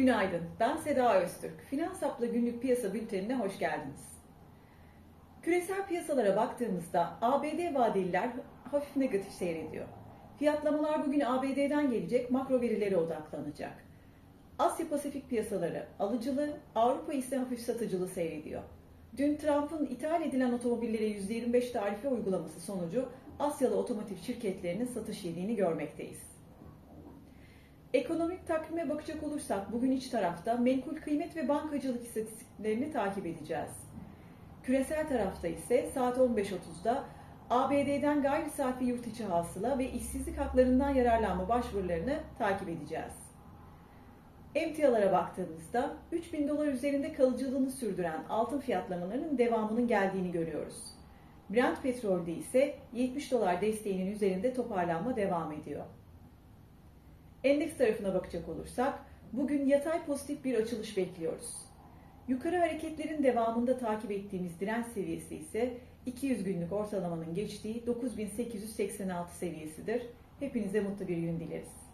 Günaydın, ben Seda Öztürk. Finans Hap'la günlük piyasa bültenine hoş geldiniz. Küresel piyasalara baktığımızda ABD vadeliler hafif negatif seyrediyor. Fiyatlamalar bugün ABD'den gelecek makro verilere odaklanacak. Asya Pasifik piyasaları alıcılı, Avrupa ise hafif satıcılı seyrediyor. Dün Trump'ın ithal edilen otomobillere %25 tarife uygulaması sonucu Asyalı otomotiv şirketlerinin satış yediğini görmekteyiz. Ekonomik takvime bakacak olursak bugün iç tarafta menkul kıymet ve bankacılık istatistiklerini takip edeceğiz. Küresel tarafta ise saat 15.30'da ABD'den gayri safi yurt içi hasıla ve işsizlik haklarından yararlanma başvurularını takip edeceğiz. Emtialara baktığımızda 3000 dolar üzerinde kalıcılığını sürdüren altın fiyatlamalarının devamının geldiğini görüyoruz. Brent petrolde ise 70 dolar desteğinin üzerinde toparlanma devam ediyor. Endeks tarafına bakacak olursak bugün yatay pozitif bir açılış bekliyoruz. Yukarı hareketlerin devamında takip ettiğimiz direnç seviyesi ise 200 günlük ortalamanın geçtiği 9886 seviyesidir. Hepinize mutlu bir gün dileriz.